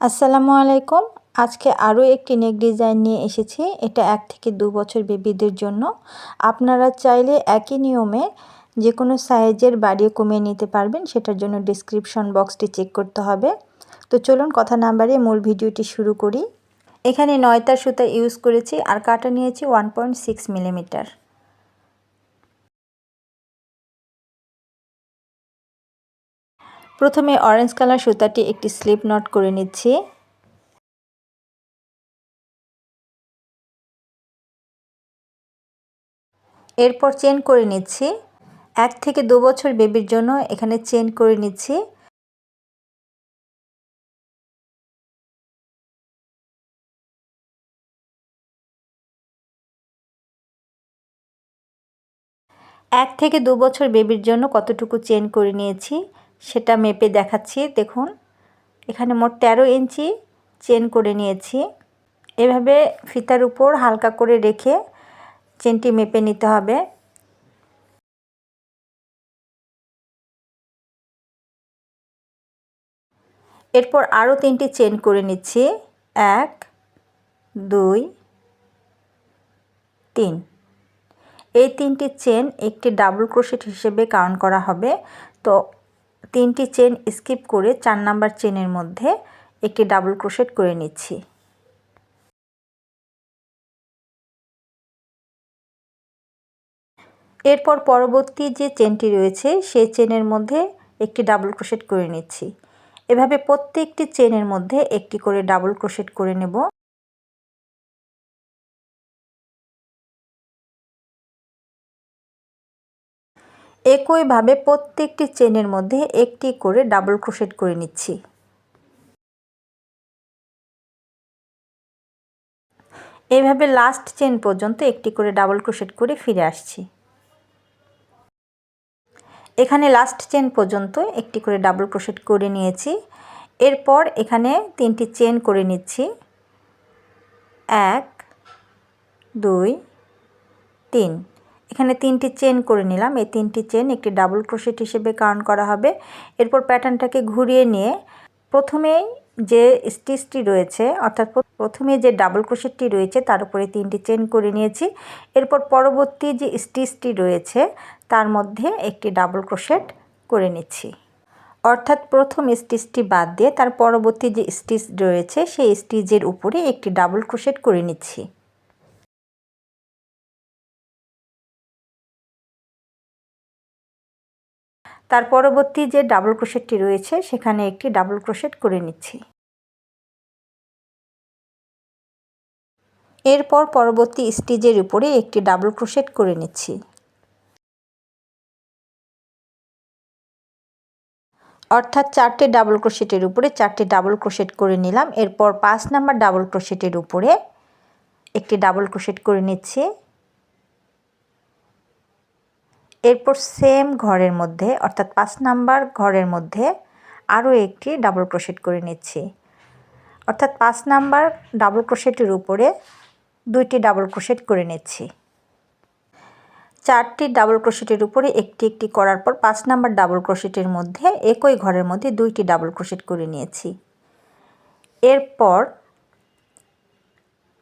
আসসালামু আলাইকুম। আজকে আরও একটি নেক ডিজাইন নিয়ে এসেছি। এটা এক থেকে দু বছর বেবিদের জন্য। আপনারা চাইলে একই নিয়মে যে কোনো সাইজের বাড়িয়ে কমিয়ে নিতে পারবেন। সেটার জন্য ডিসক্রিপশন বক্সটি চেক করতে হবে। তো চলুন কথা না বাড়িয়ে মূল ভিডিওটি শুরু করি। এখানে নয়তার সুতা ইউজ করেছি আর কাটা নিয়েছি ওয়ান পয়েন্ট সিক্স মিলিমিটার প্রথমে অরেঞ্জ কালার সুতাটি একটি স্লিপ নট করে নিচ্ছি। এরপর চেন করে নিচ্ছি। এক থেকে দু বছর বেবির জন্য এখানে চেন করে নিচ্ছি। এক থেকে দু বছর বেবির জন্য কতটুকু চেন করে নিয়েছি? সেটা মেপে দেখাচ্ছি, দেখুন। এখানে মোট তেরো ইঞ্চি চেন করে নিয়েছি। এভাবে ফিতার উপর হালকা করে রেখে চেনটি মেপে নিতে হবে। এরপর আরও তিনটি চেন করে নিচ্ছি। এক, দুই, তিন। এই তিনটি চেন একটি ডাবল ক্রোশেট হিসেবে কাউন্ট করা হবে। তো তিনটি চেন স্কিপ করে চার নাম্বার চেনের মধ্যে একটি ডাবল ক্রোশেট করে নিচ্ছি। এরপর পরবর্তী যে চেনটি রয়েছে, সেই চেনের মধ্যে একটি ডাবল ক্রোশেট করে নিচ্ছি। এভাবে প্রত্যেকটি চেনের মধ্যে একটি করে ডাবল ক্রোশেট করে নেব। একইভাবে প্রত্যেকটি চেনের মধ্যে একটি করে ডাবল ক্রোশেট করে নিচ্ছি। এইভাবে লাস্ট চেন পর্যন্ত একটি করে ডাবল ক্রোশেট করে ফিরে আসছি। এখানে লাস্ট চেন পর্যন্ত একটি করে ডাবল ক্রোশেট করে নিয়েছি। এরপর এখানে তিনটি চেন করে নিচ্ছি। এক, দুই, তিন। এখানে তিনটি চেন করে নিলাম। এই তিনটি চেন একটি ডাবল ক্রোশেট হিসেবে কাউন্ট করা হবে। এরপর প্যাটার্নটাকে ঘুরিয়ে নিয়ে প্রথমেই যে স্টিচটি রয়েছে, অর্থাৎ প্রথমে যে ডাবল ক্রোশেটটি রয়েছে, তার উপরে তিনটি চেন করে নিয়েছি। এরপর পরবর্তী যে স্টিচটি রয়েছে, তার মধ্যে একটি ডাবল ক্রোশেট করে নিচ্ছি। অর্থাৎ প্রথম স্টিচটি বাদ দিয়ে তার পরবর্তী যে স্টিচ রয়েছে, সেই স্টিচের উপরে একটি ডাবল ক্রোশেট করে নিচ্ছি। তার পরবর্তী যে ডাবল ক্রোশেটটি রয়েছে, সেখানে একটি ডাবল ক্রোশেট করে নিচ্ছি। এরপর পরবর্তী স্টিচের উপরে একটি ডাবল ক্রোশেট করে নিচ্ছি। অর্থাৎ চারটে ডাবল ক্রোশেটের উপরে চারটে ডাবল ক্রোশেট করে নিলাম। এরপর পাঁচ নাম্বার ডাবল ক্রোশেটের উপরে একটি ডাবল ক্রোশেট করে নিচ্ছি। এরপর সেম ঘরের মধ্যে, অর্থাৎ পাঁচ নাম্বার ঘরের মধ্যে আরও একটি ডাবল ক্রোশেট করে নিচ্ছি। অর্থাৎ পাঁচ নাম্বার ডাবল ক্রোশেটের উপরে দুইটি ডাবল ক্রোশেট করে নিচ্ছি। চারটি ডাবল ক্রোশেটের উপরে একটি একটি করার পর পাঁচ নাম্বার ডাবল ক্রোশেটের মধ্যে একই ঘরের মধ্যে দুইটি ডাবল ক্রোশেট করে নিয়েছি। এরপর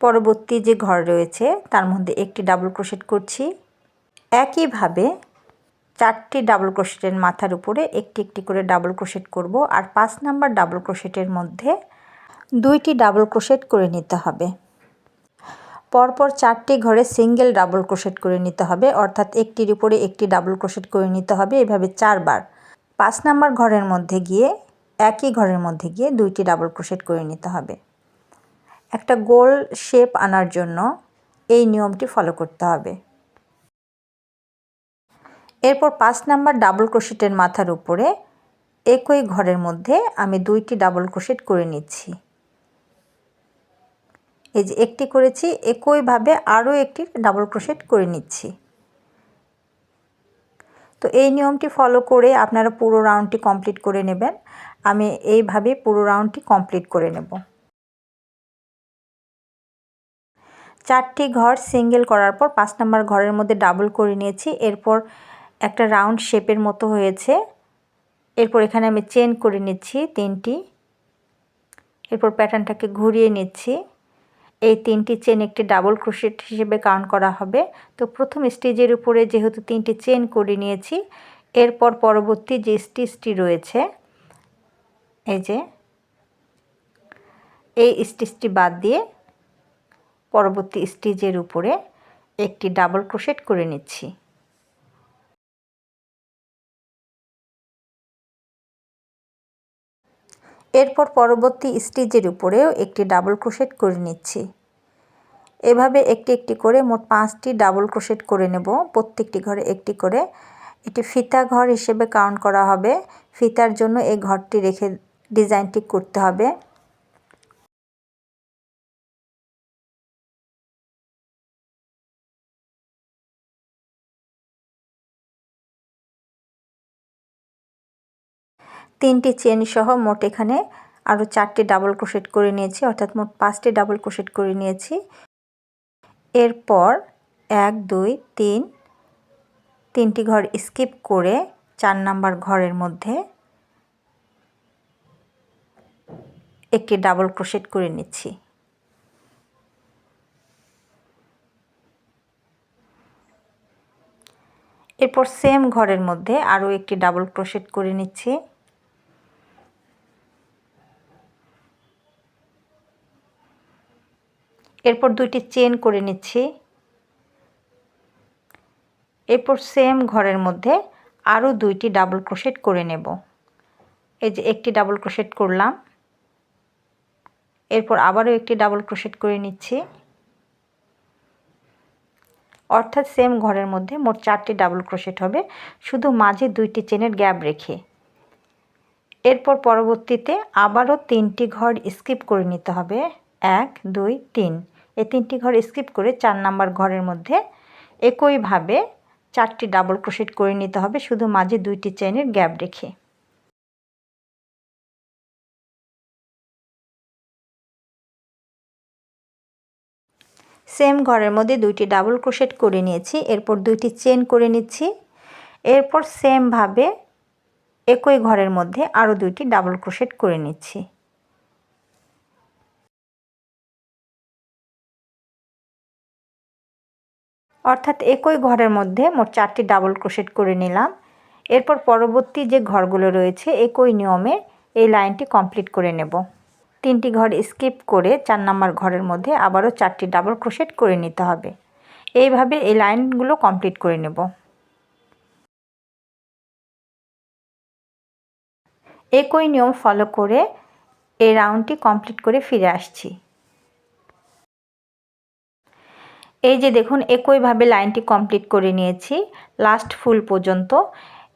পরবর্তী যে ঘর রয়েছে, তার মধ্যে একটি ডাবল ক্রোশেট করছি। একইভাবে চারটি ডাবল ক্রোশেটের মাথার উপরে একটি একটি করে ডাবল ক্রোশেট করব আর পাঁচ নাম্বার ডাবল ক্রোশেটের মধ্যে দুইটি ডাবল ক্রোশেট করে নিতে হবে। পরপর চারটি ঘরে সিঙ্গেল ডাবল ক্রোশেট করে নিতে হবে অর্থাৎ একটির উপরে একটি ডাবল ক্রোশেট করে নিতে হবে এভাবে চারবার। পাঁচ নাম্বার ঘরের মধ্যে গিয়ে একই ঘরের মধ্যে গিয়ে দুইটি ডাবল ক্রোশেট করে নিতে হবে। একটা গোল শেপ আনার জন্য এই নিয়মটি ফলো করতে হবে। এরপর পাঁচ নাম্বার ডাবল ক্রোশেটের মাথার উপরে একই ঘরের মধ্যে আমি দুইটি ডাবল ক্রোশেট করে নিচ্ছি। এই যে একটি করেছি, একইভাবে আরও একটি ডাবল ক্রোশেট করে নিচ্ছি। তো এই নিয়মটি ফলো করে আপনারা পুরো রাউন্ডটি কমপ্লিট করে নেবেন। আমি এইভাবে পুরো রাউন্ডটি কমপ্লিট করে নেব। চারটি ঘর সিঙ্গেল করার পর পাঁচ নাম্বার ঘরের মধ্যে ডাবল করে নিয়েছি। এরপর একটা রাউন্ড শেপের মতো হয়েছে। এরপর এখানে আমি চেন করে নিচ্ছি তিনটি। এরপর প্যাটার্নটাকে ঘুরিয়ে নিচ্ছি। এই তিনটি চেন একটি ডাবল ক্রোশেট হিসেবে কাউন্ট করা হবে। তো প্রথম স্টেজের উপরে যেহেতু তিনটি চেন করে নিয়েছি, এরপর পরবর্তী যে স্টিচটি রয়েছে, এই যে, এই স্টিচটি বাদ দিয়ে পরবর্তী স্টিচের উপরে একটি ডাবল ক্রোশেট করে নিচ্ছি। এরপর পরবর্তী স্টিচের উপরেও একটি ডাবল ক্রোশেট করে নিচ্ছি। এভাবে একটি একটি করে মোট পাঁচটি ডাবল ক্রোশেট করে নেব। প্রত্যেকটি ঘরে একটি করে। এটি ফিতা ঘর হিসেবে কাউন্ট করা হবে। ফিতার জন্য এই ঘরটি রেখে ডিজাইনটি করতে হবে। তিনটি চেন সহ মোট এখানে আরও চারটি ডাবল ক্রোশেট করে নিয়েছি, অর্থাৎ মোট পাঁচটি ডাবল ক্রোশেট করে নিয়েছি। এরপর এক, দুই, তিন, তিনটি ঘর স্কিপ করে চার নাম্বার ঘরের মধ্যে একটি ডাবল ক্রোশেট করে নিচ্ছি। এরপর সেম ঘরের মধ্যে আরও একটি ডাবল ক্রোশেট করে নিচ্ছি। এরপর দুইটি চেন করে নিচ্ছি। এরপর সেম ঘরের মধ্যে আরও দুইটি ডাবল ক্রোশেট করে নেব। এই যে একটি ডাবল ক্রোশেট করলাম। এরপর আবারও একটি ডাবল ক্রোশেট করে নিচ্ছি। অর্থাৎ সেম ঘরের মধ্যে মোট চারটি ডাবল ক্রোশেট হবে। শুধু মাঝে দুইটি চেনের গ্যাপ রেখে। এরপর পরবর্তীতে আবারও তিনটি ঘর স্কিপ করে নিতে হবে। এক, দুই, তিন। এই তিনটি ঘর স্কিপ করে চার নাম্বার ঘরের মধ্যে একইভাবে চারটি ডাবল ক্রোশেট করে নিতে হবে, শুধু মাঝে দুইটি চেনের গ্যাপ রেখে। সেম ঘরের মধ্যে দুইটি ডাবল ক্রোশেট করে নিয়েছি, এরপর দুইটি চেন করে নিচ্ছি, এরপর সেমভাবে একই ঘরের মধ্যে আরও দুইটি ডাবল ক্রোশেট করে নিচ্ছি। অর্থাৎ একই ঘরের মধ্যে মোট চারটি ডাবল ক্রোশেট করে নিলাম। এরপর পরবর্তী যে ঘরগুলো রয়েছে, একই নিয়মে এই লাইনটি কমপ্লিট করে নেব। তিনটি ঘর স্কিপ করে চার নাম্বার ঘরের মধ্যে আবারও চারটি ডাবল ক্রোশেট করে নিতে হবে। এইভাবে এই লাইনগুলো কমপ্লিট করে নেব। একই নিয়ম ফলো করে এই রাউন্ডটি কমপ্লিট করে ফিরে আসছি। এই যে দেখুন, একইভাবে লাইনটি কমপ্লিট করে নিয়েছি লাস্ট ফুল পর্যন্ত।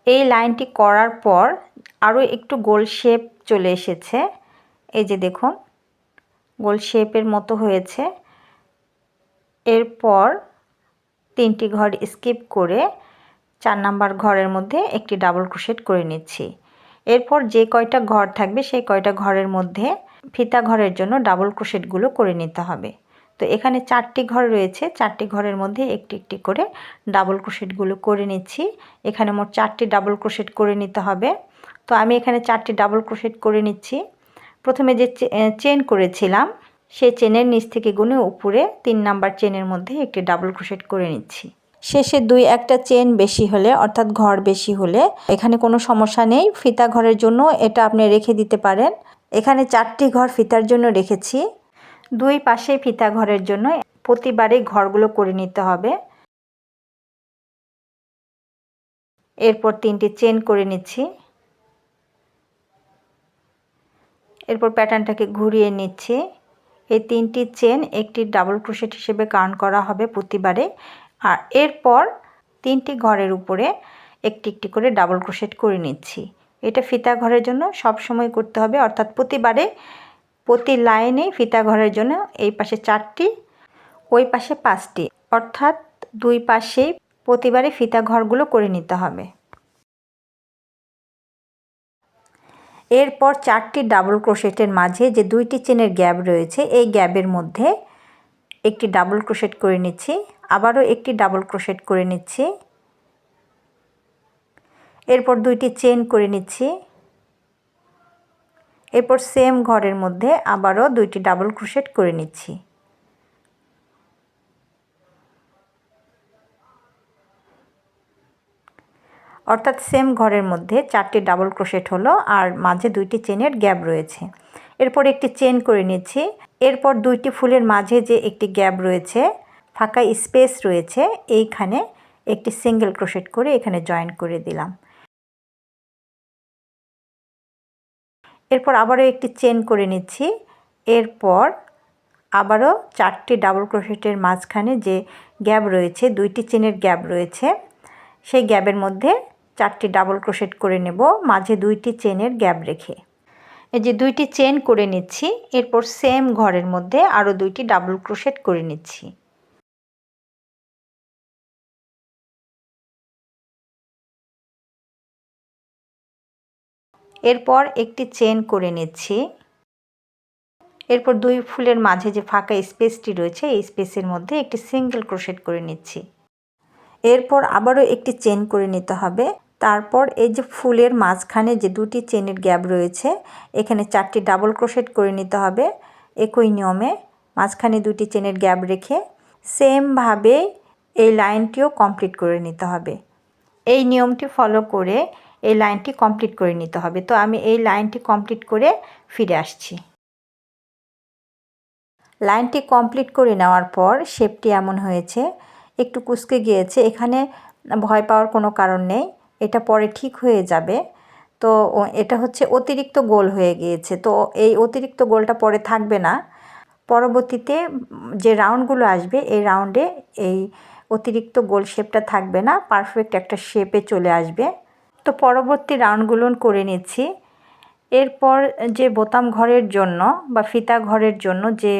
এই লাইনটি করার পর আরও একটু গোল শেপ চলে এসেছে। এই যে দেখুন, গোল শেপের মতো হয়েছে। এরপর তিনটি ঘর স্কিপ করে চার নাম্বার ঘরের মধ্যে একটি ডাবল ক্রোশেট করে নিচ্ছি। এরপর যে কয়টা ঘর থাকবে, সেই কয়টা ঘরের মধ্যে ফিতা ঘরের জন্য ডাবল ক্রোশেটগুলো করে নিতে হবে। তো এখানে চারটি ঘর রয়েছে। চারটি ঘরের মধ্যে একটি একটি করে ডাবল ক্রোশেটগুলো করে নিচ্ছি। এখানে মোট চারটি ডাবল ক্রোশেট করে নিতে হবে। তো আমি এখানে চারটি ডাবল ক্রোশেট করে নিচ্ছি। প্রথমে যে চেন করেছিলাম, সেই চেনের নিচ থেকে গুনে উপরে তিন নাম্বার চেনের মধ্যে একটি ডাবল ক্রোশেট করে নিচ্ছি। শেষে দুই একটা চেন বেশি হলে, অর্থাৎ ঘর বেশি হলে, এখানে কোনো সমস্যা নেই। ফিতা ঘরের জন্য এটা আপনি রেখে দিতে পারেন। এখানে চারটি ঘর ফিতার জন্য রেখেছি। দুই পাশে ফিতা ঘরের জন্য প্রতিবারে ঘরগুলো করে নিতে হবে। এরপর তিনটি চেন করে নিচ্ছি। এরপর প্যাটার্নটাকে ঘুরিয়ে নিচ্ছি। এই তিনটি চেন একটি ডাবল ক্রোশেট হিসেবে কাউন্ট করা হবে প্রতিবারে। আর এরপর তিনটি ঘরের উপরে একটি একটি করে ডাবল ক্রোশেট করে নিচ্ছি। এটা ফিতা ঘরের জন্য সব সময় করতে হবে, অর্থাৎ প্রতিবারে প্রতি লাইনে ফিতা ঘরের জন্য এই পাশে চারটি, ওই পাশে পাঁচটি। অর্থাৎ দুই পাশেই প্রতিবারে ফিতা ঘরগুলো করে নিতে হবে। এরপর চারটি ডাবল ক্রোশেটের মাঝে যে দুইটি চেনের গ্যাপ রয়েছে, এই গ্যাপের মধ্যে একটি ডাবল ক্রোশেট করে নিচ্ছি, আবারও একটি ডাবল ক্রোশেট করে নিচ্ছি। এরপর দুইটি চেন করে নিচ্ছি। এরপর সেম ঘরের মধ্যে আবারও দুইটি ডাবল ক্রোশেট করে নিচ্ছি। অর্থাৎ সেম ঘরের মধ্যে চারটি ডাবল ক্রোশেট হলো আর মাঝে দুইটি চেনের গ্যাপ রয়েছে। এরপর একটি চেন করে নিচ্ছি। এরপর দুইটি ফুলের মাঝে যে একটি গ্যাপ রয়েছে, ফাঁকা স্পেস রয়েছে, এইখানে একটি সিঙ্গেল ক্রোশেট করে এখানে জয়েন করে দিলাম। এরপর আবারও একটি চেন করে নিচ্ছি। এরপর আবারও চারটি ডাবল ক্রোশেটের মাঝখানে যে গ্যাপ রয়েছে, দুইটি চেনের গ্যাপ রয়েছে, সেই গ্যাপের মধ্যে চারটি ডাবল ক্রোশেট করে নেব, মাঝে দুইটি চেনের গ্যাপ রেখে। এই যে দুইটি চেন করে নিচ্ছি, এরপর সেম ঘরের মধ্যে আরও দুইটি ডাবল ক্রোশেট করে নিচ্ছি। এরপর একটি চেন করে নিচ্ছি। এরপর দুই ফুলের মাঝে যে ফাঁকা স্পেসটি রয়েছে, এই স্পেসের মধ্যে একটি সিঙ্গেল ক্রোশেট করে নিচ্ছি। এরপর আবারও একটি চেন করে নিতে হবে। তারপর এই যে ফুলের মাঝখানে যে দুটি চেনের গ্যাপ রয়েছে, এখানে চারটি ডাবল ক্রোশেট করে নিতে হবে একই নিয়মে। মাঝখানে দুটি চেনের গ্যাপ রেখে সেমভাবে এই লাইনটিও কমপ্লিট করে নিতে হবে। এই নিয়মটি ফলো করে এই লাইনটি কমপ্লিট করে নিতে হবে। তো আমি এই লাইনটি কমপ্লিট করে ফিরে আসছি। লাইনটি কমপ্লিট করে নেওয়ার পর শেপটি এমন হয়েছে, একটু কুচকে গিয়েছে, এখানে ভয় পাওয়ার কোনো কারণ নেই, এটা পরে ঠিক হয়ে যাবে। তো এটা হচ্ছে অতিরিক্ত গোল হয়ে গিয়েছে, তো এই অতিরিক্ত গোলটা পরে থাকবে না। পরবর্তীতে যে রাউন্ডগুলো আসবে, এই রাউন্ডে এই অতিরিক্ত গোল শেপটা থাকবে না পারফেক্ট একটা শেপে চলে আসবে। তো পরবর্তী রাউন্ডগুলো করে নিচ্ছি। এরপর যে বোতাম ঘরের জন্য বা ফিতা ঘরের জন্য যে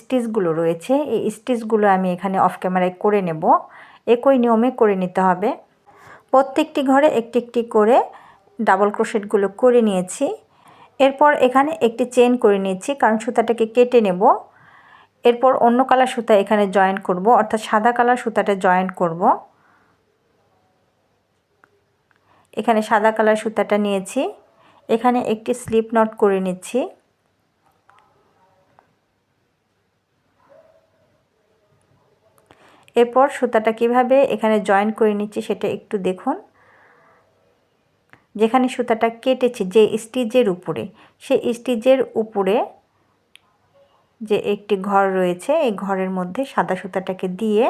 স্টিচগুলো রয়েছে, এই স্টিচগুলো আমি এখানে অফ ক্যামেরায় করে নেব। একই নিয়মে করে নিতে হবে। প্রত্যেকটি ঘরে একটি একটি করে ডাবল ক্রোশেটগুলো করে নিয়েছি। এরপর এখানে একটি চেন করে নিয়েছি, কারণ সুতাটাকে কেটে নেব। এরপর অন্য কালার সুতা এখানে জয়েন করব, অর্থাৎ সাদা কালার সুতাটা জয়েন করব। এখানে সাদা কালার সুতাটা নিয়েছি। এখানে একটি স্লিপ নট করে নিচ্ছি। এরপর সুতাটা কীভাবে এখানে জয়েন করে নিচ্ছি সেটা একটু দেখুন। যেখানে সুতাটা কেটেছি, যে স্টিচের উপরে সেই স্টিচের উপরে যে একটি ঘর রয়েছে, এই ঘরের মধ্যে সাদা সুতাটাকে দিয়ে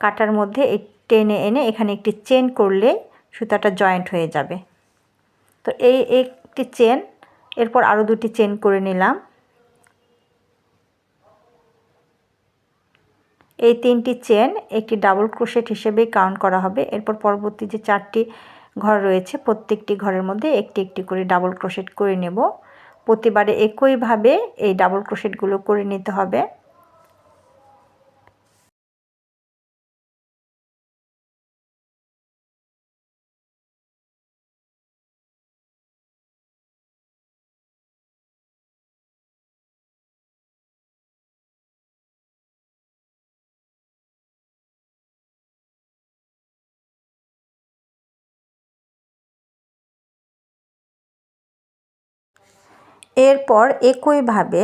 কাটার মধ্যে টেনে এনে এখানে একটি চেন করলে সুতাটা জয়েন্ট হয়ে যাবে। তো এই একটি চেন, এরপর আরও দুটি চেন করে নিলাম। এই তিনটি চেন একটি ডাবল ক্রোশেট হিসেবেই কাউন্ট করা হবে। এরপর পরবর্তী যে চারটি ঘর রয়েছে, প্রত্যেকটি ঘরের মধ্যে একটি একটি করে ডাবল ক্রোশেট করে নেব। প্রতিবারে একইভাবে এই ডাবল ক্রোশেটগুলো করে নিতে হবে। এরপর একইভাবে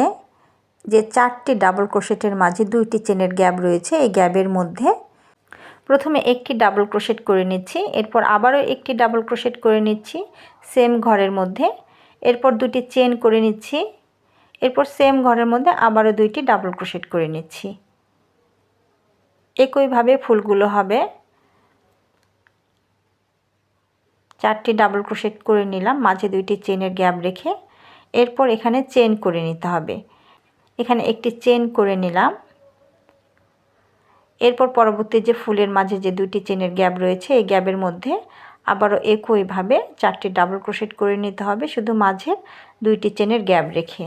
যে চারটি ডাবল ক্রোশেটের মাঝে দুইটি চেনের গ্যাপ রয়েছে, এই গ্যাপের মধ্যে প্রথমে একটি ডাবল ক্রোশেট করে নিচ্ছি, এরপর আবারও একটি ডাবল ক্রোশেট করে নিচ্ছি, সেম ঘরের মধ্যে। এরপর দুটি চেন করে নিচ্ছি, এরপর সেম ঘরের মধ্যে আবারও দুইটি ডাবল ক্রোশেট করে নিচ্ছি। একইভাবে ফুলগুলো হবে। চারটি ডাবল ক্রোশেট করে নিলাম, মাঝে দুইটি চেনের গ্যাপ রেখে। এরপর এখানে চেন করে নিতে হবে। এখানে একটি চেন করে নিলাম। এরপর পরবর্তী যে ফুলের মাঝে যে দুটি চেনের গ্যাপ রয়েছে, এই গ্যাপের মধ্যে আবারও একইভাবে চারটি ডাবল ক্রোশেট করে নিতে হবে, শুধু মাঝে দুইটি চেনের গ্যাপ রেখে।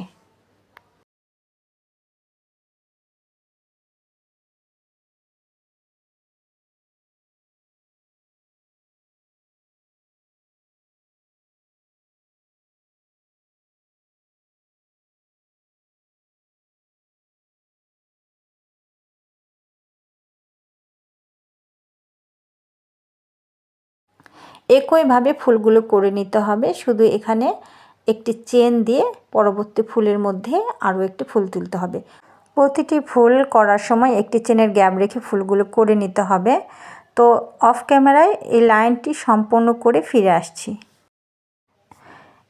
একইভাবে ফুলগুলো করে নিতে হবে। শুধু এখানে একটি চেন দিয়ে পরবর্তী ফুলের মধ্যে আরও একটি ফুল তুলতে হবে। প্রতিটি ফুল করার সময় একটি চেনের গ্যাপ রেখে ফুলগুলো করে নিতে হবে। তো অফ ক্যামেরায় এই লাইনটি সম্পূর্ণ করে ফিরে আসছি।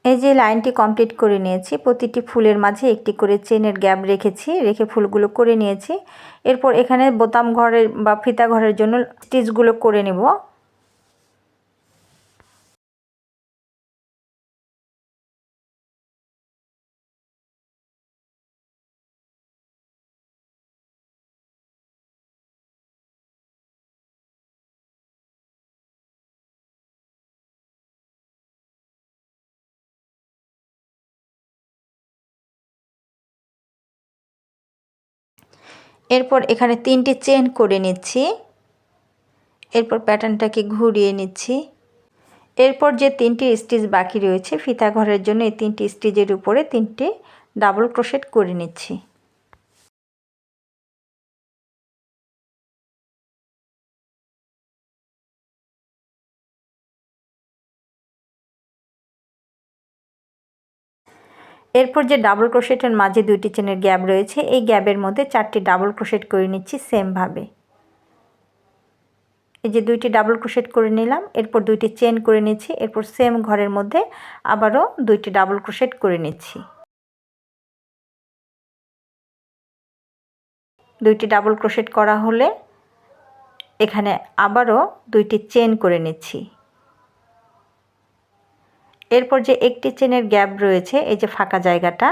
এই যে লাইনটি কমপ্লিট করে নিয়েছি, প্রতিটি ফুলের মাঝে একটি করে চেনের গ্যাপ রেখেছি, রেখে ফুলগুলো করে নিয়েছি। এরপর এখানে বোতাম ঘরের বা ফিতা ঘরের জন্য স্টিচগুলো করে নেব। এরপর এখানে তিনটি চেন করে নিচ্ছি। এরপর প্যাটার্নটাকে ঘুরিয়ে নিচ্ছি। এরপর যে তিনটি স্টিচ বাকি রয়েছে ফিতা ঘরের জন্য এই তিনটি স্টিচের উপরে তিনটি ডাবল ক্রোশেট করে নিচ্ছি। এরপর যে ডাবল ক্রোশেটের মাঝে দুইটি চেনের গ্যাপ রয়েছে, এই গ্যাপের মধ্যে চারটি ডাবল ক্রোশেট করে নিচ্ছি সেমভাবে এই যে দুইটি ডাবল ক্রোশেট করে নিলাম, এরপর দুইটি চেন করে নিচ্ছি, এরপর সেম ঘরের মধ্যে আবারও দুইটি ডাবল ক্রোশেট করে নিচ্ছি। দুইটি ডাবল ক্রোশেট করা হলে এখানে আবারও দুইটি চেন করে নিচ্ছি। এরপর যে একটি চেনের গ্যাপ রয়েছে, এই যে ফাঁকা জায়গাটা,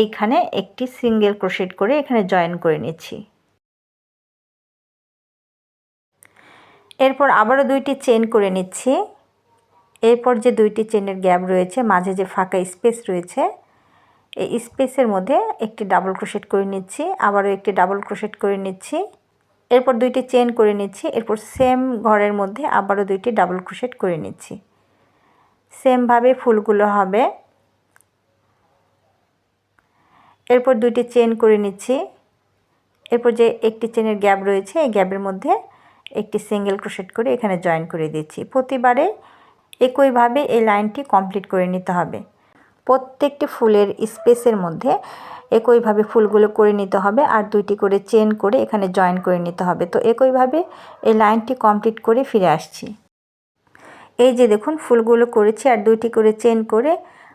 এইখানে একটি সিঙ্গেল ক্রোশেট করে এখানে জয়েন করে নিচ্ছি। এরপর আবারও দুইটি চেন করে নিচ্ছি। এরপর যে দুইটি চেনের গ্যাপ রয়েছে, মাঝে যে ফাঁকা স্পেস রয়েছে, এই স্পেসের মধ্যে একটি ডাবল ক্রোশেট করে নিচ্ছি, আবারও একটি ডাবল ক্রোশেট করে নিচ্ছি। এরপর দুইটি চেন করে নিচ্ছি, এরপর সেম ঘরের মধ্যে আবারও দুইটি ডাবল ক্রোশেট করে নিচ্ছি। সেমভাবে ফুলগুলো হবে। এরপর দুইটি চেন করে নিচ্ছি। এরপর যে একটি চেনের গ্যাপ রয়েছে, এই গ্যাপের মধ্যে একটি সিঙ্গেল ক্রোশেট করে এখানে জয়েন করে দিচ্ছি। প্রতিবারে একইভাবে এই লাইনটি কমপ্লিট করে নিতে হবে। প্রত্যেকটি ফুলের স্পেসের মধ্যে একইভাবে ফুলগুলো করে নিতে হবে আর দুইটি করে চেন করে এখানে জয়েন করে নিতে হবে। তো একইভাবে এই লাইনটি কমপ্লিট করে ফিরে আসছি। এই যে দেখুন, ফুলগুলো করেছি আর দুইটি করে চেন করে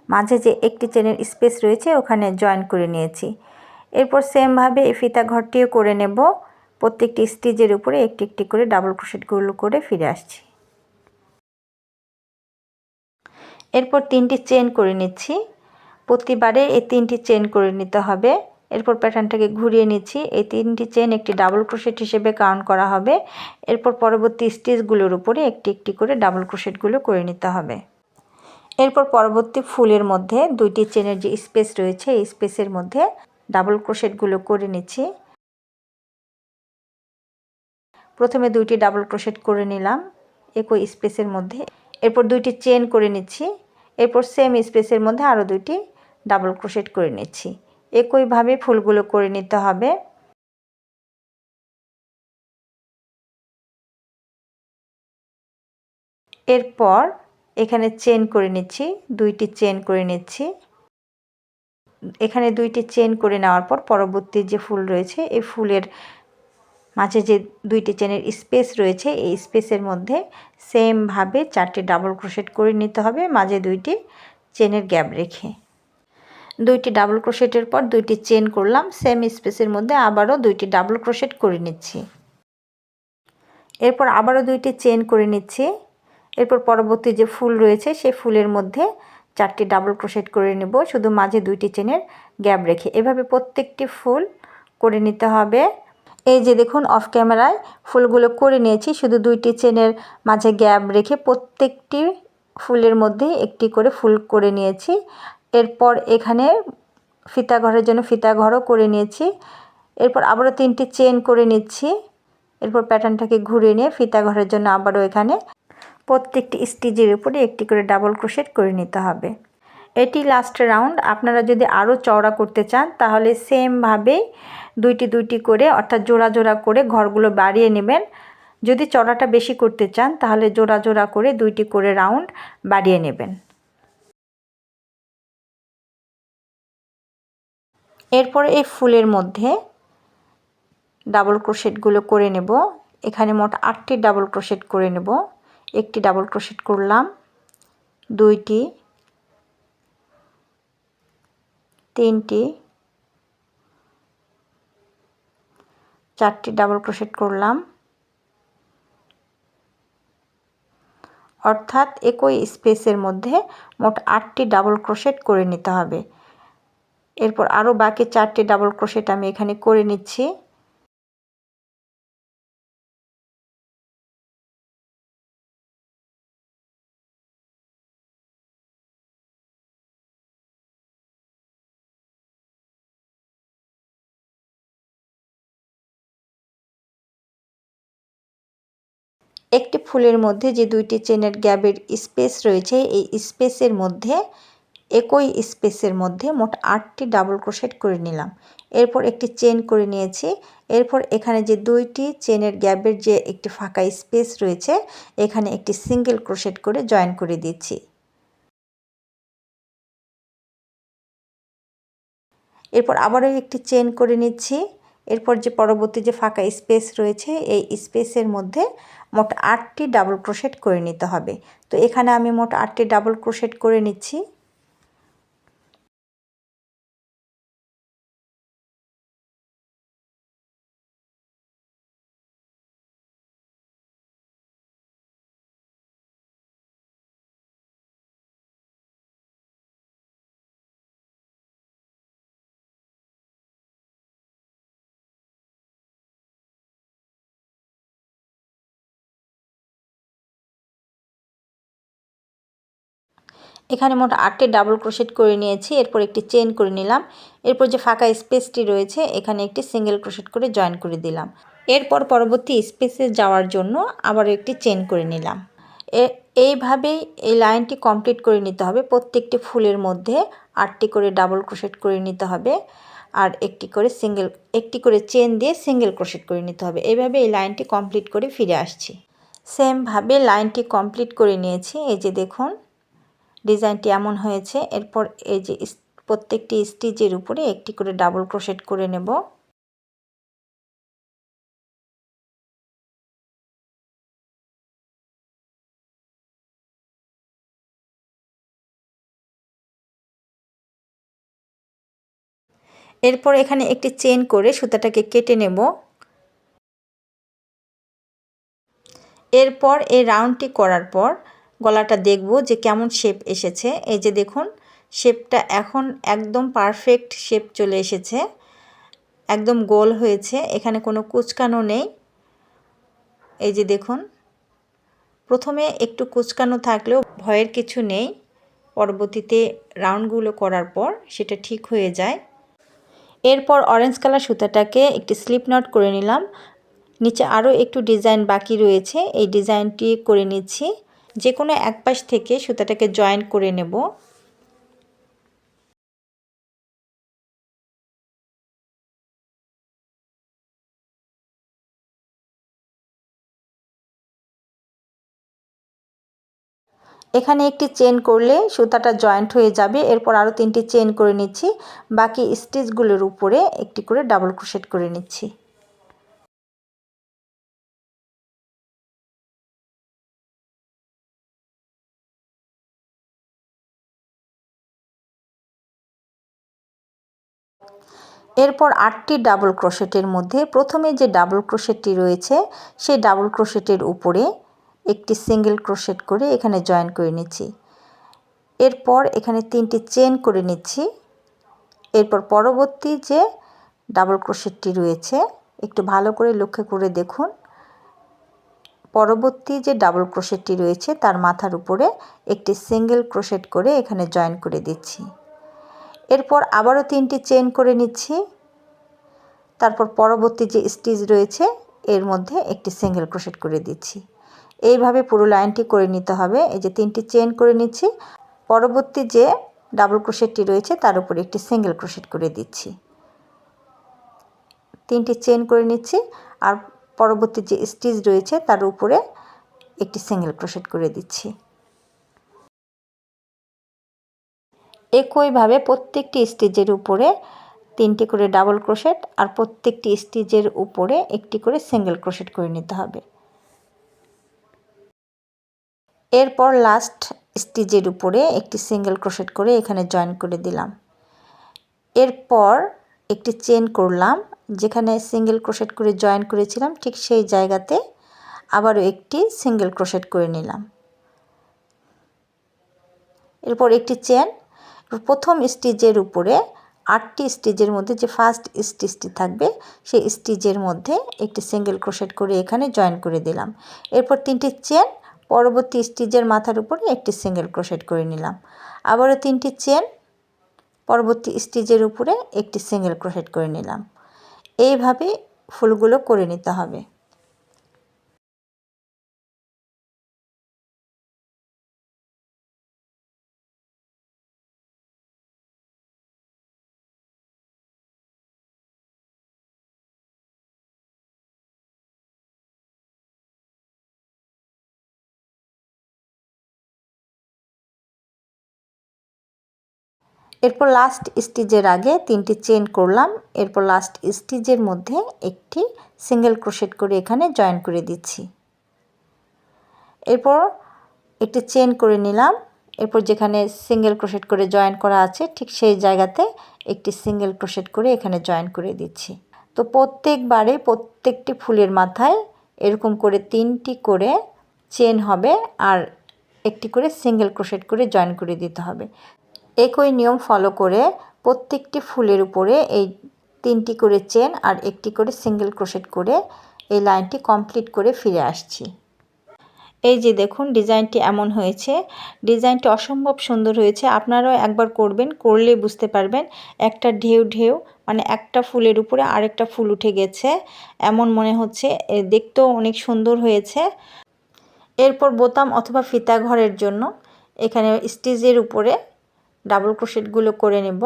মাঝে যে একটি চেনের স্পেস রয়েছে, ওখানে জয়েন করে নিয়েছি। এরপর সেমভাবে এই ফিতা ঘরটিও করে নেব। প্রত্যেকটি স্টিচের উপরে একটি একটি করে ডাবল ক্রোশেটগুলো করে ফিরে আসছি। এরপর তিনটি চেন করে নিচ্ছি। প্রতিবারে এই তিনটি চেন করে নিতে হবে। এরপর প্যাটার্নটাকে ঘুরিয়ে নিচ্ছি। এই তিনটি চেন একটি ডাবল ক্রোশেট হিসেবে কাউন্ট করা হবে। এরপর পরবর্তী স্টিচগুলোর উপরে একটি একটি করে ডাবল ক্রোশেটগুলো করে নিতে হবে। এরপর পরবর্তী ফুলের মধ্যে দুইটি চেনের যে স্পেস রয়েছে, এই স্পেসের মধ্যে ডাবল ক্রোশেটগুলো করে নিচ্ছি। প্রথমে দুইটি ডাবল ক্রোশেট করে নিলাম একই স্পেসের মধ্যে। এরপর দুইটি চেন করে নিচ্ছি। এরপর সেম স্পেসের মধ্যে আরও দুইটি ডাবল ক্রোশেট করে নিচ্ছি। একইভাবে ফুলগুলো করে নিতে হবে। এরপর এখানে চেন করে নিচ্ছি, দুইটি চেন করে নিচ্ছি। এখানে দুইটি চেন করে নেওয়ার পর পরবর্তী যে ফুল রয়েছে, এই ফুলের মাঝে যে দুইটি চেনের স্পেস রয়েছে, এই স্পেসের মধ্যে সেমভাবে চারটি ডাবল ক্রোশেট করে নিতে হবে, মাঝে দুইটি চেনের গ্যাপ রেখে। দুইটি ডাবল ক্রোশেটের পর দুইটি চেন করলাম সেম স্পেসের মধ্যে আবারও দুইটি ডাবল ক্রোশেট করে নিচ্ছি। এরপর আবারও দুইটি চেন করে নিচ্ছি। এরপর পরবর্তী যে ফুল রয়েছে, সেই ফুলের মধ্যে চারটি ডাবল ক্রোশেট করে নেব, শুধু মাঝে দুইটি চেনের গ্যাপ রেখে। এভাবে প্রত্যেকটি ফুল করে নিতে হবে। এই যে দেখুন অফ ক্যামেরায় ফুলগুলো করে নিয়েছি, শুধু দুইটি চেনের মাঝে গ্যাপ রেখে প্রত্যেকটি ফুলের মধ্যে একটি করে ফুল করে নিয়েছি। এরপর এখানে ফিতা ঘরের জন্য ফিতা ঘরও করে নিয়েছি। এরপর আবারও তিনটি চেন করে নিচ্ছি। এরপর প্যাটার্নটাকে ঘুরিয়ে নিয়ে ফিতা ঘরের জন্য আবারও এখানে প্রত্যেকটি স্টিচের উপরে একটি করে ডাবল ক্রোশেট করে নিতে হবে। এটি লাস্ট রাউন্ড আপনারা যদি আরও চওড়া করতে চান, তাহলে সেমভাবেই দুইটি দুইটি করে, অর্থাৎ জোড়া জোড়া করে ঘরগুলো বাড়িয়ে নেবেন। যদি চড়াটা বেশি করতে চান, তাহলে জোড়া জোড়া করে দুইটি করে রাউন্ড বাড়িয়ে নেবেন। এরপর এই ফুলের মধ্যে ডাবল ক্রোশেটগুলো করে নেব। এখানে মোট আটটি ডাবল ক্রোশেট করে নেব। একটি ডাবল ক্রোশেট করলাম, দুইটি, তিনটি, চারটি ডাবল ক্রোশেট করলাম। অর্থাৎ একই স্পেসের মধ্যে মোট আটটি ডাবল ক্রোশেট করে নিতে হবে। এরপর আরও বাকি চারটি ডাবল ক্রোশেট আমি এখানে করে নিচ্ছি। একটি ফুলের মধ্যে যে দুইটি চেনের গ্যাপের স্পেস রয়েছে, এই স্পেসের মধ্যে একই স্পেসের মধ্যে মোট আটটি ডাবল ক্রোশেট করে নিলাম। এরপর একটি চেন করে নিয়েছি। এরপর এখানে যে দুইটি চেনের গ্যাপের যে একটি ফাঁকা স্পেস রয়েছে, এখানে একটি সিঙ্গেল ক্রোশেট করে জয়েন করে দিচ্ছি। এরপর আবারও একটি চেন করে নিচ্ছি। এরপর যে পরবর্তী যে ফাঁকা স্পেস রয়েছে, এই স্পেসের মধ্যে মোট আটটি ডাবল ক্রোশেট করে নিতে হবে। তো এখানে আমি মোট আটটি ডাবল ক্রোশেট করে নিচ্ছি। এখানে মোট আটটি ডাবল ক্রোশেট করে নিয়েছি, এরপর একটি চেন করে নিলাম। এরপর যে ফাঁকা স্পেসটি রয়েছে, এখানে একটি সিঙ্গেল ক্রোশেট করে জয়েন করে দিলাম। এরপর পরবর্তী স্পেসে যাওয়ার জন্য আবার একটি চেন করে নিলাম। এইভাবেই এই লাইনটি কমপ্লিট করে নিতে হবে। প্রত্যেকটি ফুলের মধ্যে আটটি করে ডাবল ক্রোশেট করে নিতে হবে আর একটি করে সিঙ্গেল, একটি করে চেন দিয়ে সিঙ্গেল ক্রোশেট করে নিতে হবে। এইভাবে এই লাইনটি কমপ্লিট করে ফিরে আসছি। সেমভাবে লাইনটি কমপ্লিট করে নিয়েছি। এই যে দেখুন ডিজাইনটি এমন হয়েছে, এরপর এই যে প্রত্যেকটি স্টিচের উপরে একটি করে ডাবল ক্রোশেট করে নেব। এরপর এখানে একটি চেন করে সুতাটাকে কেটে নেব। এরপর এই রাউন্ডটি করার পর গলাটা দেখব যে কেমন শেপ এসেছে। এই যে দেখুন শেপটা এখন একদম পারফেক্ট শেপ চলে এসেছে। একদম গোল হয়েছে, এখানে কোনো কুচকানো নেই। এই যে দেখুন, প্রথমে একটু কুচকানো থাকলেও ভয়ের কিছু নেই। পরবর্তীতে রাউন্ডগুলো করার পর সেটা ঠিক হয়ে যায়। এরপর অরেঞ্জ কালার সুতাটাকে একটি স্লিপ নট করে নিলাম। নিচে আরও একটু ডিজাইন বাকি রয়েছে। এই ডিজাইনটি করে নিচ্ছি। যে কোনো এক পাশ থেকে সুতাটাকে জয়েন করে নেব। এখানে একটি চেন করলে সুতাটা জয়েন্ট হয়ে যাবে। এরপর আরও তিনটি চেন করে নিচ্ছি। বাকি স্টিচগুলোর উপরে একটি করে ডাবল ক্রোশেট করে নিচ্ছি। এরপর আটটি ডাবল ক্রোশেটের মধ্যে প্রথমে যে ডাবল ক্রোশেটটি রয়েছে, সেই ডাবল ক্রোশেটের উপরে একটি সিঙ্গেল ক্রোশেট করে এখানে জয়েন করে নিচ্ছি। এরপর এখানে তিনটি চেন করে নিচ্ছি। এরপর পরবর্তী যে ডাবল ক্রোশেটটি রয়েছে, একটু ভালো করে লক্ষ্য করে দেখুন। পরবর্তী যে ডাবল ক্রোশেটটি রয়েছে, তার মাথার উপরে একটি সিঙ্গেল ক্রোশেট করে এখানে জয়েন করে দিচ্ছি। এরপর আবারও তিনটি চেন করে নিচ্ছি। তারপর পরবর্তী যে স্টিচ রয়েছে, এর মধ্যে একটি সিঙ্গেল ক্রোশেট করে দিচ্ছি। এইভাবে পুরো লাইনটি করে নিতে হবে। এই যে তিনটি চেন করে নিচ্ছি। পরবর্তী যে ডাবল ক্রোশেটটি রয়েছে, তার উপরে একটি সিঙ্গেল ক্রোশেট করে দিচ্ছি। তিনটি চেন করে নিচ্ছি। আর পরবর্তী যে স্টিচ রয়েছে, তার উপরে একটি সিঙ্গেল ক্রোশেট করে দিচ্ছি। একইভাবে প্রত্যেকটি স্টিচের উপরে তিনটি করে ডাবল ক্রোশেট আর প্রত্যেকটি স্টিচের উপরে একটি করে সিঙ্গেল ক্রোশেট করে নিতে হবে। এরপর লাস্ট স্টিচের উপরে একটি সিঙ্গেল ক্রোশেট করে এখানে জয়েন করে দিলাম। এরপর একটি চেন করলাম, যেখানে সিঙ্গেল ক্রোশেট করে জয়েন করেছিলাম, ঠিক সেই জায়গাতে আবারও একটি সিঙ্গেল ক্রোশেট করে নিলাম। এরপর একটি চেন প্রথম স্টিচের উপরে আটটি স্টিচের মধ্যে যে ফার্স্ট স্টিচটি থাকবে, সেই স্টিচের মধ্যে একটি সিঙ্গেল ক্রোশেট করে এখানে জয়েন করে দিলাম। এরপর তিনটি চেন পরবর্তী স্টিচের মাথার উপরে একটি সিঙ্গেল ক্রোশেট করে নিলাম। আবারও তিনটি চেন পরবর্তী স্টিচের উপরে একটি সিঙ্গেল ক্রোশেট করে নিলাম। এইভাবে ফুলগুলো করে নিতে হবে। এরপর লাস্ট স্টিচের আগে তিনটি চেন করলাম। এরপর লাস্ট স্টিচের মধ্যে একটি সিঙ্গেল ক্রোশেট করে এখানে জয়েন করে দিচ্ছি। এরপর একটি চেন করে নিলাম। এরপর যেখানে সিঙ্গেল ক্রোশেট করে জয়েন করা আছে, ঠিক সেই জায়গাতে একটি সিঙ্গেল ক্রোশেট করে এখানে জয়েন করে দিচ্ছি। তো প্রত্যেকবারে প্রত্যেকটি ফুলের মাথায় এরকম করে তিনটি করে চেন হবে আর একটি করে সিঙ্গেল ক্রোশেট করে জয়েন করে দিতে হবে। একই নিয়ম ফলো করে প্রত্যেকটি ফুলের উপরে এই তিনটি করে চেন আর একটি করে সিঙ্গেল ক্রোশেট করে এই লাইনটি কমপ্লিট করে ফিরে আসছি। এই যে দেখুন, ডিজাইনটি এমন হয়েছে। ডিজাইনটি অসম্ভব সুন্দর হয়েছে। আপনারাও একবার করবেন করলে বুঝতে পারবেন একটা ঢেউ ঢেউ মানে একটা ফুলের উপরে আরেকটা ফুল উঠে গেছে। এমন মনে হচ্ছে দেখতেও অনেক সুন্দর হয়েছে। এরপর বোতাম অথবা ফিতা ঘরের জন্য এখানে স্টিজের উপরে ডাবল ক্রোশেটগুলো করে নেব।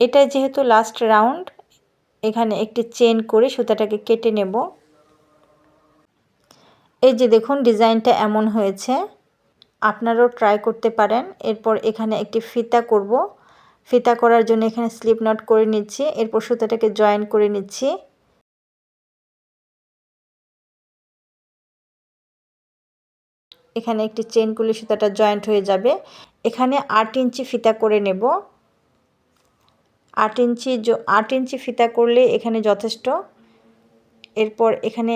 এটা যেহেতু লাস্ট রাউন্ড এখানে একটি চেন করে সুতাটাকে কেটে নেব। এই যে দেখুন, ডিজাইনটা এমন হয়েছে। আপনারাও ট্রাই করতে পারেন। এরপর এখানে একটি ফিতা করব। ফিতা করার জন্য এখানে স্লিপ নট করে নিচ্ছি। এরপর সুতাটাকে জয়েন করে নিচ্ছি। এখানে একটি চেন করলে সুতাটা জয়েন্ট হয়ে যাবে। এখানে আট ইঞ্চি ফিতা করে নেব। আট ইঞ্চি আট ইঞ্চি ফিতা করলে এখানে যথেষ্ট। এরপর এখানে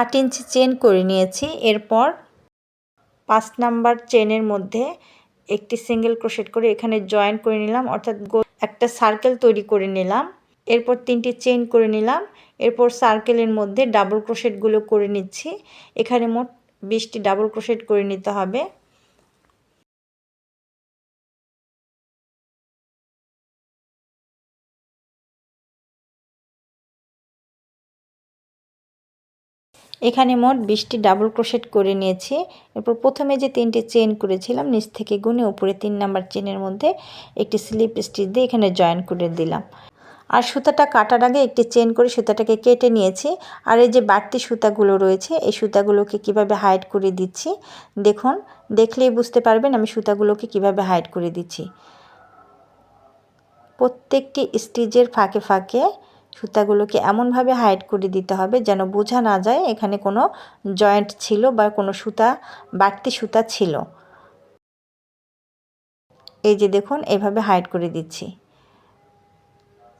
আট ইঞ্চি চেন করে নিয়েছি। এরপর পাঁচ নাম্বার চেনের মধ্যে একটি সিঙ্গেল ক্রোশেট করে এখানে জয়েন করে নিলাম, অর্থাৎ একটা সার্কেল তৈরি করে নিলাম, এরপর তিনটি চেন করে নিলাম, এরপর সার্কেলের মধ্যে ডাবল ক্রোশেটগুলো করে নিচ্ছি, এখানে মোট বিশটি ডাবল ক্রোশেট করে নিতে হবে। এখানে মোট বিশটি ডাবল ক্রোশেট করে নিয়েছি। এরপর প্রথমে যে তিনটি চেন করেছিলাম, নিচ থেকে গুনে উপরে তিন নাম্বার চেনের মধ্যে একটি স্লিপ স্টিচ দিয়ে এখানে জয়েন করে দিলাম। আর সুতাটা কাটার আগে একটি চেন করে সুতাটাকে কেটে নিয়েছি। আর এই যে বাড়তি সুতাগুলো রয়েছে, এই সুতাগুলোকে কীভাবে হাইড করে দিচ্ছি, দেখুন, দেখলেই বুঝতে পারবেন আমি সুতাগুলোকে কীভাবে হাইড করে দিচ্ছি। প্রত্যেকটি স্টিচের ফাঁকে ফাঁকে সুতাগুলোকে এমনভাবে হাইড করে দিতে হবে যেন বোঝা না যায় এখানে কোনো জয়েন্ট ছিল বা কোনো সুতা, বাড়তি সুতা ছিল। এই যে দেখুন, এভাবে হাইড করে দিচ্ছি।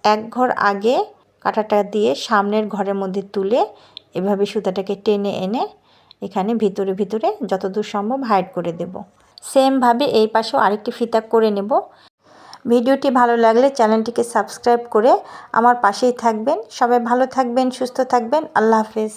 এক ঘর আগে কাঁটাটা দিয়ে সামনের ঘরের মধ্যে তুলে এভাবে সুতাটাকে টেনে এনে এখানে ভিতরে ভিতরে যতদূর সম্ভব হাইড করে দেব। সেমভাবে এই পাশেও আরেকটি ফিতা করে নেব। ভিডিওটি ভালো লাগলে চ্যানেলটিকে সাবস্ক্রাইব করে আমার পাশেই থাকবেন। সবাই ভালো থাকবেন, সুস্থ থাকবেন। আল্লাহ হাফেজ।